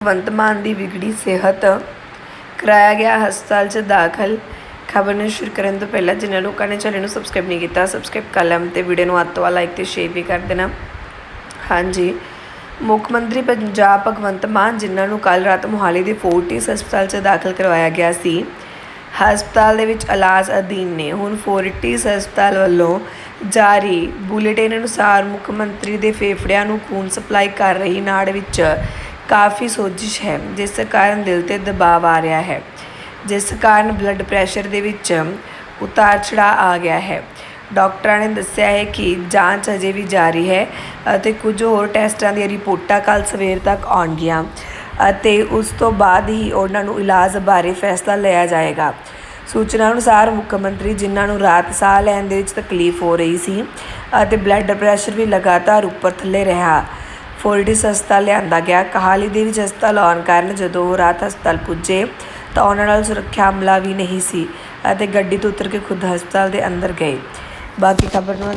ਭਗਵੰਤ ਮਾਨ ਦੀ ਵਿਗੜੀ ਸਿਹਤ ਕਰਾਇਆ ਗਿਆ, ਹਸਪਤਾਲ 'ਚ ਦਾਖਲ। ਖਬਰ ਨੂੰ ਸ਼ੁਰੂ ਕਰਨ ਤੋਂ ਪਹਿਲਾਂ ਜਿਨ੍ਹਾਂ ਲੋਕਾਂ ਨੇ ਚੈਨਲ ਨੂੰ ਸਬਸਕ੍ਰਾਈਬ ਨਹੀਂ ਕੀਤਾ ਸਬਸਕ੍ਰਾਈਬ ਕਰ ਲਓ ਤੇ ਵੀਡੀਓ ਨੂੰ ਅੱਤ ਵਾਲਾ ਲਾਈਕ ਤੇ ਸ਼ੇਅਰ ਵੀ ਕਰ ਦੇਣਾ। ਹਾਂਜੀ। ਮੁੱਖ ਮੰਤਰੀ ਪੰਜਾਬ ਭਗਵੰਤ ਮਾਨ, ਜਿਨ੍ਹਾਂ ਨੂੰ ਕੱਲ ਰਾਤ ਮੋਹਾਲੀ ਦੇ ਫੋਰਟਿਸ ਹਸਪਤਾਲ 'ਚ ਦਾਖਲ ਕਰਵਾਇਆ ਗਿਆ ਸੀ, ਹਸਪਤਾਲ ਦੇ ਵਿੱਚ ਇਲਾਜ ਅਧੀਨ ਨੇ। ਹੁਣ ਫੋਰਟਿਸ ਹਸਪਤਾਲ ਵੱਲੋਂ ਜਾਰੀ ਬੁਲੇਟਿਨ ਅਨੁਸਾਰ ਮੁੱਖ ਮੰਤਰੀ ਦੇ ਫੇਫੜਿਆਂ ਨੂੰ ਖੂਨ ਸਪਲਾਈ ਕਰ ਰਹੀ ਨਾੜ ਵਿੱਚ ਕਾਫੀ ਸੋਜਿਸ਼ ਹੈ, ਜਿਸ ਕਾਰਨ ਦਿਲ ਤੇ ਦਬਾਅ ਆ ਰਿਹਾ ਹੈ, ਜਿਸ ਕਾਰਨ ਬਲੱਡ ਪ੍ਰੈਸ਼ਰ ਦੇ ਵਿੱਚ ਉਤਾਰ ਚੜਾਅ ਆ ਗਿਆ ਹੈ। ਡਾਕਟਰਾਂ ਨੇ ਦੱਸਿਆ ਹੈ ਕਿ ਜਾਂਚ ਅਜੇ ਵੀ ਜਾਰੀ ਹੈ ਅਤੇ ਕੁਝ ਹੋਰ ਟੈਸਟਾਂ ਦੀਆਂ ਰਿਪੋਰਟਾਂ ਕੱਲ ਸਵੇਰ ਤੱਕ ਆਉਣਗੀਆਂ ਅਤੇ ਉਸ ਤੋਂ ਬਾਅਦ ਹੀ ਉਹਨਾਂ ਨੂੰ ਇਲਾਜ ਬਾਰੇ ਫੈਸਲਾ ਲਿਆ ਜਾਏਗਾ। ਸੂਚਨਾ ਅਨੁਸਾਰ ਮੁੱਖ ਮੰਤਰੀ ਜਿਨ੍ਹਾਂ ਨੂੰ ਰਾਤ ਸਾਹ ਲੈਣ ਦੇ ਵਿੱਚ ਤਕਲੀਫ ਹੋ ਰਹੀ ਸੀ ਅਤੇ ਬਲੱਡ ਪ੍ਰੈਸ਼ਰ ਵੀ ਲਗਾਤਾਰ ਉੱਪਰ ਥੱਲੇ ਰਿਹਾ ਫੋਰਟਿਸ ਹਸਪਤਾਲ ਲਿਆਂਦਾ ਗਿਆ। ਕਹਾਲੀ ਦੇ ਵਿੱਚ ਹਸਪਤਾਲ ਆਉਣ ਕਾਰਨ ਜਦੋਂ ਉਹ ਰਾਤ ਹਸਪਤਾਲ ਪੁੱਜੇ, ਤਾਂ ਉਹਨਾਂ ਨਾਲ ਸੁਰੱਖਿਆ ਅਮਲਾ ਵੀ ਨਹੀਂ ਸੀ ਅਤੇ ਗੱਡੀ ਤੋਂ ਉਤਰ ਕੇ ਖੁਦ ਹਸਪਤਾਲ ਦੇ ਅੰਦਰ ਗਏ। ਬਾਕੀ ਖਬਰ ਨੂੰ